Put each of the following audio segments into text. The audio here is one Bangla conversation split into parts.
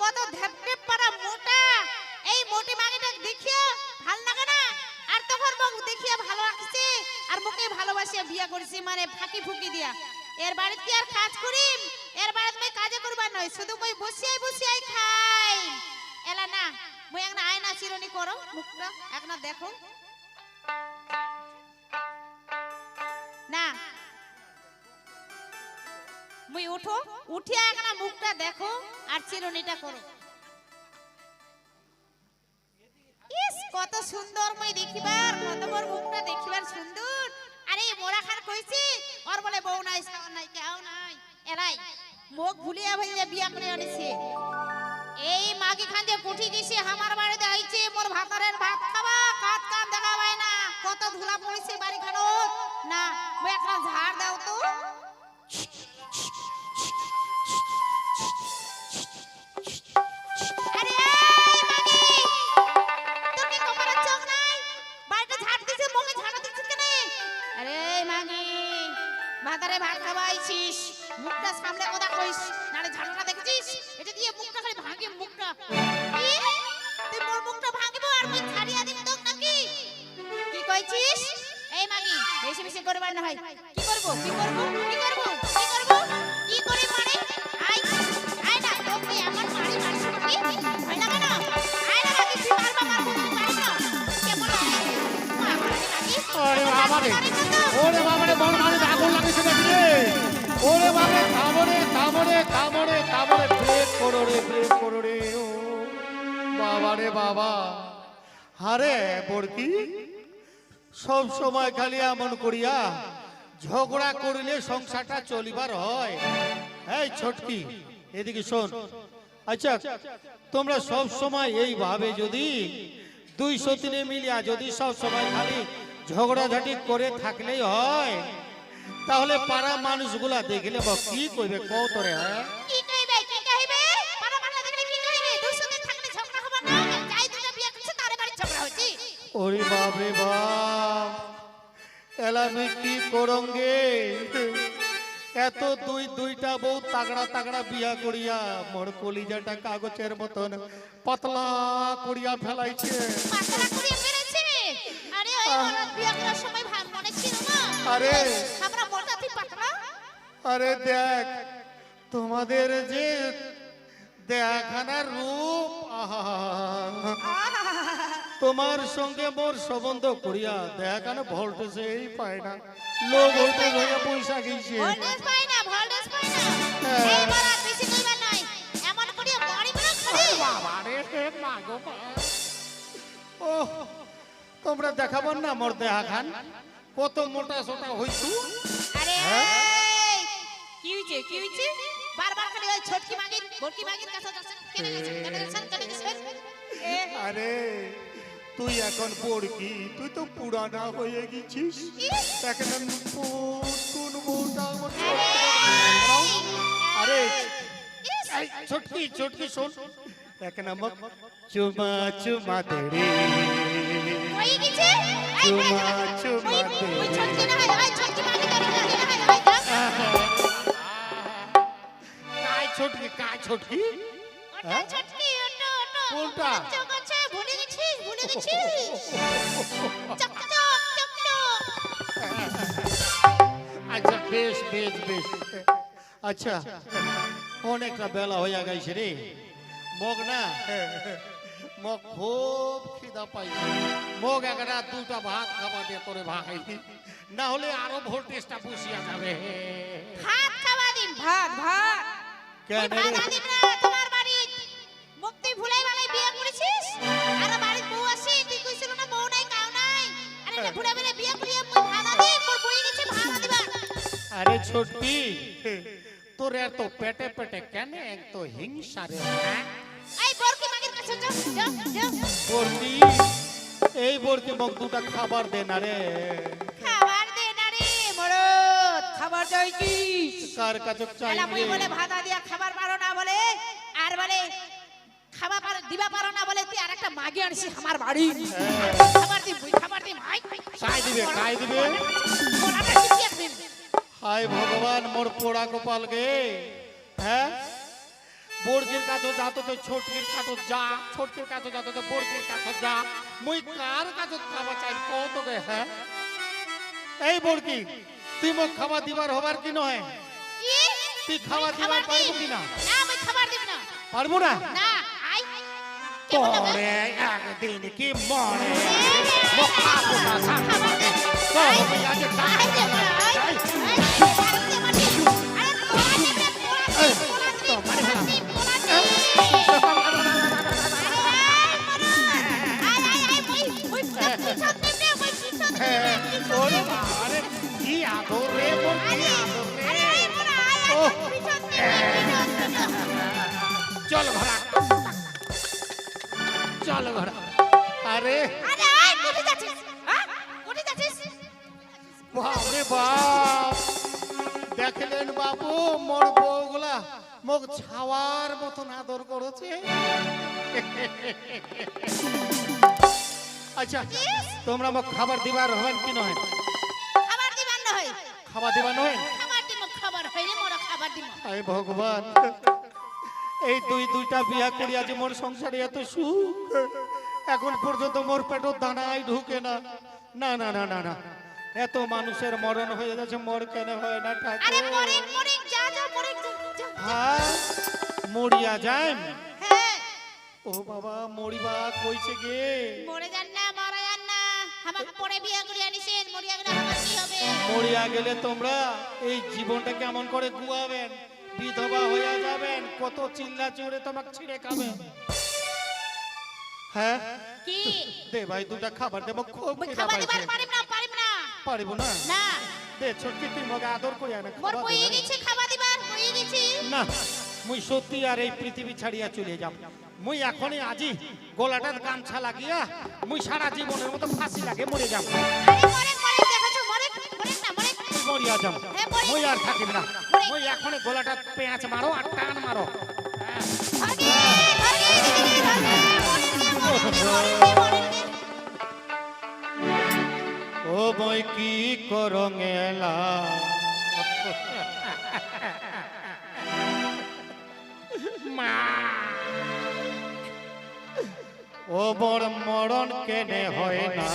কত ধ্যাপটে পারা মোটা। এই মোটি মাগিটা দেখিয়া ভালো লাগে না? আর তখন মুখ দেখিয়া ভালো লাগছে। আর মুখে ভালোবাসিয়া বিয়া করছি মানে ফাঁকি ফুকি দিয়া। এর বাড়িতে আর কাজ করিম? এর বাড়িতে মই কাজে করবার নয় শুধু মই বসিয়াই বসিয়াই খাই। এলা না, মই একটা আয়না চিরনি করো, মুখটা একটা দেখো। না মুই উঠো, উঠিয়া একটা মুখটা দেখো আর চিরুনিটা করো। ইস, কত সুন্দর মই দেখিবার, কত বড় মুখটা দেখিবার সুন্দর। আরে মোরা খান কইছি, ওর বলে বউ নাই সাওন নাই, কেউ নাই। এরাই, মুখ ভুলিয়া ভুলিয়া বিয়া করে আনিছে। এই মাগি খান দিয়ে কুঠি গেছে আমার বাড়িতে আইছে, মোর ভাতারের ভাত খাবা কাজ কাম দেখা না। কত ধুলা পড়েছে বাড়ি খানো না, মই একটা ঝাড় দাও তো। ওরে ওরে বাবারে, বড় মানে আগুন লাগিয়েছে রে। ওরে বাবারে, কামড়ে কামড়ে কামড়ে কামড়ে। ব্রেক করো রে ব্রেক করো রে। বাবারে, বাবা। আরে, বড়কি, সব সময় খালি এমন করিয়া ঝগড়া করিলে সংসারটা চলিবার হয়। এই ছোটকি, এদিকে শোন। আচ্ছা তোমরা সব সময় এইভাবে যদি দুই সতিনে মিলিয়া যদি সব সময় খালি ঝগড়াঝাটি করে থাকলেই হয়। তাহলে পাড়া মানুষগুলা দেখলে বা কি কইবে? কও তোরে হ্যাঁ? ওরে রে বাপ এলা আমি কি করঙ্গে এত দুই দুইটা বউ তাগড়া তাগড়া বিয়া করিয়া মোর কলিজাটা কাগজের মতন পাতলা করিয়া ফেলাইছে। আরে বিয়ে করার সময় ভাব মনে ছিল না? আরে আমরা মোটা পাতলা। আরে দেখ তোমাদের যে দেখানার রূপ তোমার সঙ্গে মোর সম্বন্ধ করিয়া দেখানো ভোল্টেজে এই পায় না। লো ভোল্টেজ হইয়া পয়সা গেছে ভোল্টেজ পাই না ভোল্টেজ পাই না। হ্যাঁ। এই বেশি কইবা নাই। এমন করে মারি বলে খালি। ও তোমরা দেখাবো না মোর দেহা খান কত মোটা সোটা হইছু? আরে হ্যাঁ? কি হইছে কি হইছে? বারবার খালি ওই ছোটকি মাগির বড়কি মাগির কাছে যাচ্ছেন। কেন গেছেন কেন গেছেন কেন গেছেন আরে তুই এখন পড়কি তুই তো পুরানা হয়ে গেছিস। এখন কোন আমার আরে ছোটকি ছোটকি শোন। এক নামক চুমা চুমা এই, চুমা চুমা রে। ছোটকি ওই ছোটকি কোনটা? ভুলে গেছিস ভুলে গেছিস। আচ্ছা বেশ বেশ বেশ। আচ্ছা অনেকটা বেলা হইয়া গেছে রে। মগ না? মগ খুব খিদা পাইছে মগ একটা দুটা ভাত খাবা দিয়ে তোরে ভাই। না হলে আরও ভোল্টেজটা বসিয়া যাবে। ভাত খাওয়া দিন ভাত ভাত। কেন? তোমার বাড়ি মুক্তি বিয়ে করেছিস? আর বাড়ির বউ আছে তুই কইছিল না বউ নাই কাউ নাই। আরে না ভুলাই বালাই বিয়ে করিয়ে মুই ভাত আনি মোর বই গেছে ভাত আনিবা আরে ছোটকি তোর এত পেটে পেটে কেন এক তো হিংসা রে হ্যাঁ? বর্তি এই বর্তি মগ দুটা খাবার দে না রে। খাবার দে না রে মরদ খাবার চাইছিস? কার কাছে চাই রে? বলে ভাত দিয়া খাবার পারো না বলে আর বলে খাবার পারো দিবা পারো না বলে তুই আরেকটা মাগি আনছিস আমার বাড়ি। খাবার দি খাবার দি মাই কাই দিবে কাই দিবে। একদিন হায় ভগবান মোর পোড়া কপাল গে হ্যাঁ? বর্গির কাছে যাত তো ছোটকির কাছে যা ছোটকির কাছে যাত তো বর্গির কাছে যা। মুই কার কাছে খাবার চাই কত গে হ্যাঁ? এই বর্গি তুই মোক খাবার দিবার হবার কি নয় কি? তুই খাবার আমি দিবার পারব কি না? না আমি খাবার দিব না। পারব না? না আই? তোরে একদিন কি মনে মোক খাব না খাবার দে। তো আজ আই দে বড়, আই। আই, আরে দে আদর রে মোর কি আদর রে রে। চল ঘোড়া চল ঘোড়া আরে আরে, আই, কোথায় যাচ্ছিস? হ্যাঁ? কোথায় যাচ্ছিস? বাপরে বাপ দেখলেন বাবু মোর বউগুলা মোক ছাওয়ার মতন আদর করেছে আচ্ছা তোমরা মোক খাবার দিবার হবেন কি নয় খাবার দিবা নয়? খাবার দিব, খাবার হইলে মোরা খাবার। আয় ভগবান। এই দুই দুইটা বিয়া করি আজ মোর সংসারে এত সুখ। এখন পর্যন্ত মোর পেটর দানাই ঢুকে না। না না না না না। এত মানুষের মরণ হয়ে গেছে মোর কেন হয় না আরে ঠাকুর মরিক যা যা যা, যা। হ্যাঁ মরিয়া যায় হ্যাঁ। ও বাবা মরিবা কইছে গে? মরে পরে বিয়ে করে আনিছেন মরিয়া গেলে আমার কি হবে? মরিয়া গেলে তোমরা এই জীবনটা কেমন করে গুয়াবেন? বিধবা হয়ে যাবেন কত চিল্লা চড়ে তোমাকে ছিঁড়ে খাবেন হ্যাঁ? কি? দে ভাই দুটা খাবার দেবো খুব খিদা খাবার দিবার পারিম না পারিম না। পারিব না? না। দে ছোটকি তুই মগে আদর করি না মোর খাবার বই। গেছে খাবার দিবার বই গেছি না। মুই সত্যি আর এই পৃথিবী ছাড়িয়া চলে যাব। মুই এখনই আজি গলাটার গামছা লাগিয়া মুই সারা জীবনের মতো ফাঁসি লাগে মরে যাব। আরে মরে মরে দেখাছো? মরে মরে না মরে। মরিয়া যাব। হ্যাঁ। মুই আর থাকিব না। মুই এখনই গলাটা পেঁয়াজ মারো আর টান মারো। ও মই কি করঙেলা? মা। ও বড় মরণ কেনে হয় না।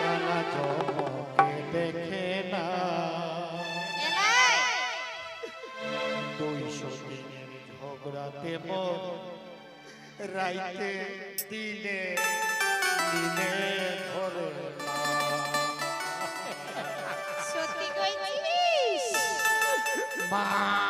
কানা চমকে দেখে না। দুইশো দিনের ঝগড়াতে মর রাইতে দিনে দিনে ধরে না। সত্যি কইছিস? মা।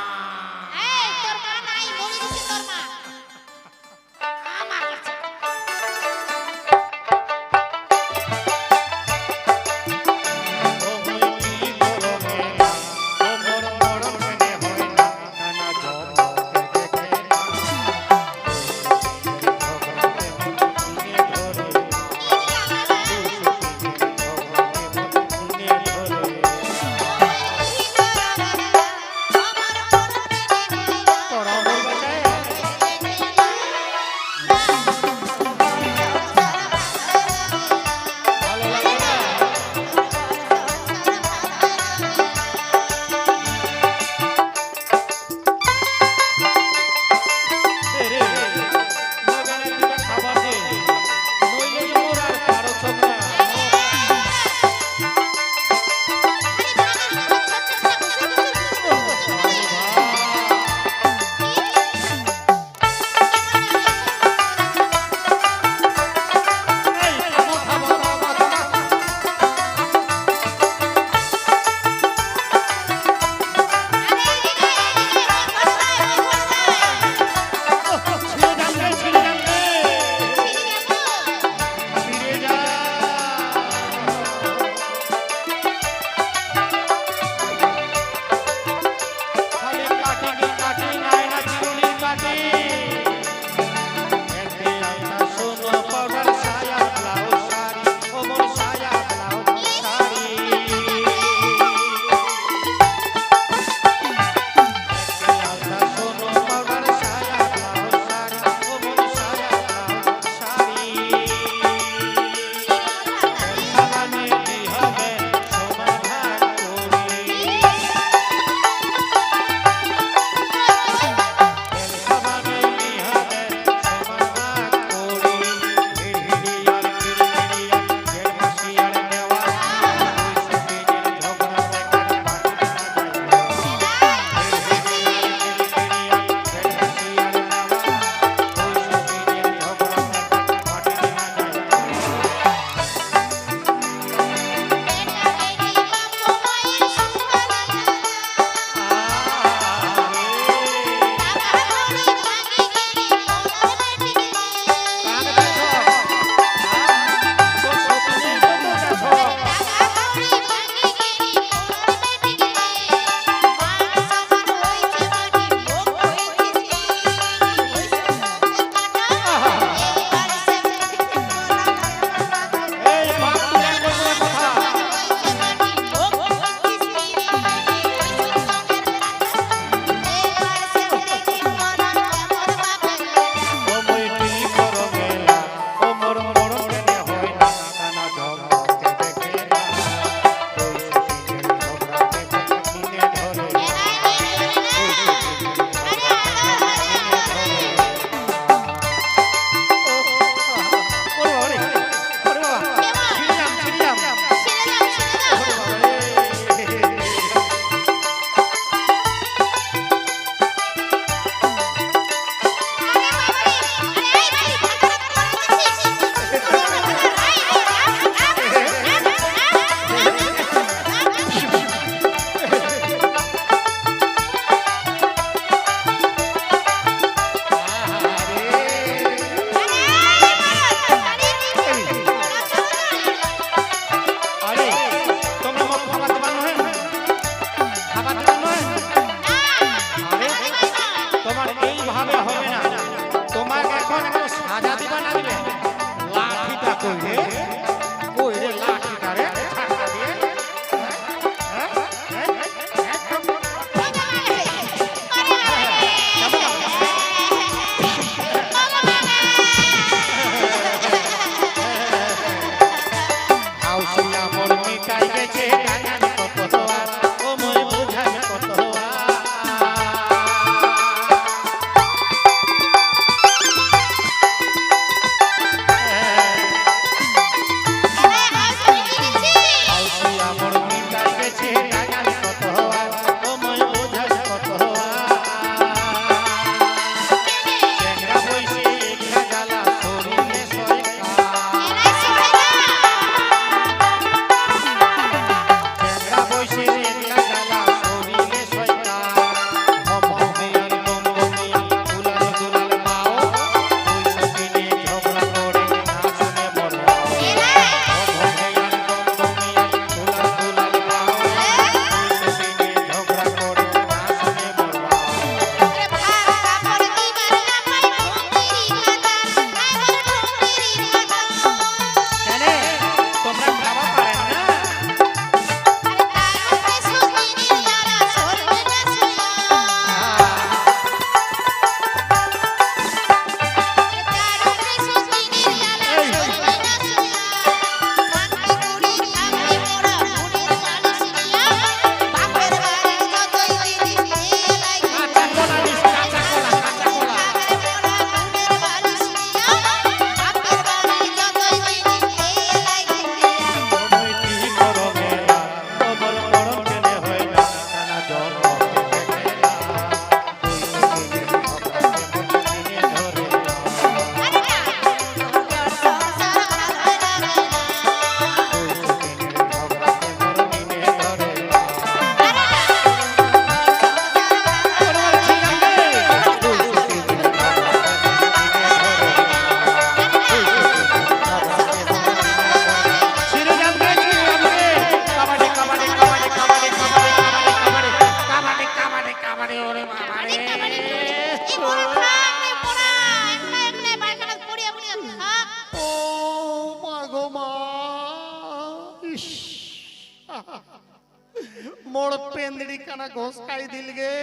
ঘোষ খাই দিল গে।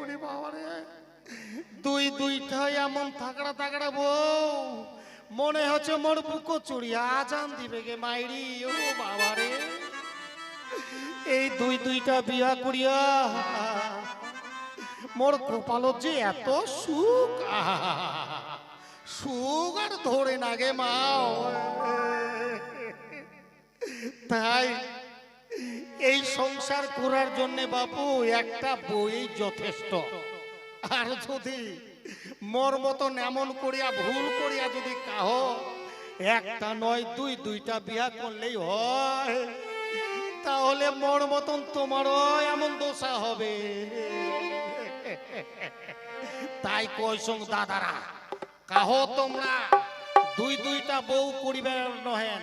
ওরে বাবারে। দুই দুইটা এমন থাকড়া থাকড়া বউ। মনে হচ্ছে মোর বুকো চুড়িয়া জান দিবে গে মাইরি। ও বাবারে। এই দুই দুইটা বিয়া করিয়া মোর কপালত যে এত সুখ! সুখ আর ধরে না গে মা তাই এই সংসার করার জন্য বাপু, একটা বই যথেষ্ট। আর যদি মোর মতন এমন করিয়া, ভুল করিয়া যদি কাহ, একটা নয়, দুই, দুইটা বিয়া করলেই হয়। তাহলে মোর মতন তোমারও এমন দোষা হবে। তাই কইসং দাদারা, কাহ তোমরা দুই, দুইটা বউ করিবে নহেন,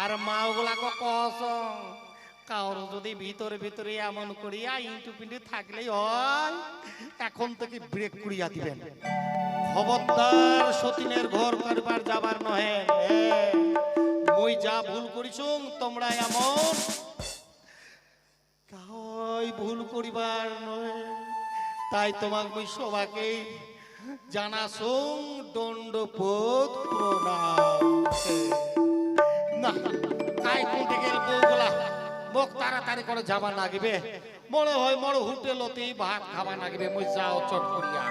আর মা ওগুলাকে কসং কারোর যদি ভিতরে ভিতরে এমন করিয়া ইন্টু পিন্টু থাকলেই হয় এখন থেকে ব্রেক করিয়া দিবেন খবরদার সতীনের ঘর করবার যাবার নহে মই যা ভুল করিছুং তোমরা এমন তাই ভুল করিবার নয় তাই তোমাক মই সবাকে জানাসুং দণ্ডপোত প্রণাম না কাই কোনটি গেল বউগুলা মোক তাড়াতাড়ি করে যাবা লাগবে মনে হয় মোর হোটেলতেই ভাত খাবার লাগবে মই যাও চট করিয়া।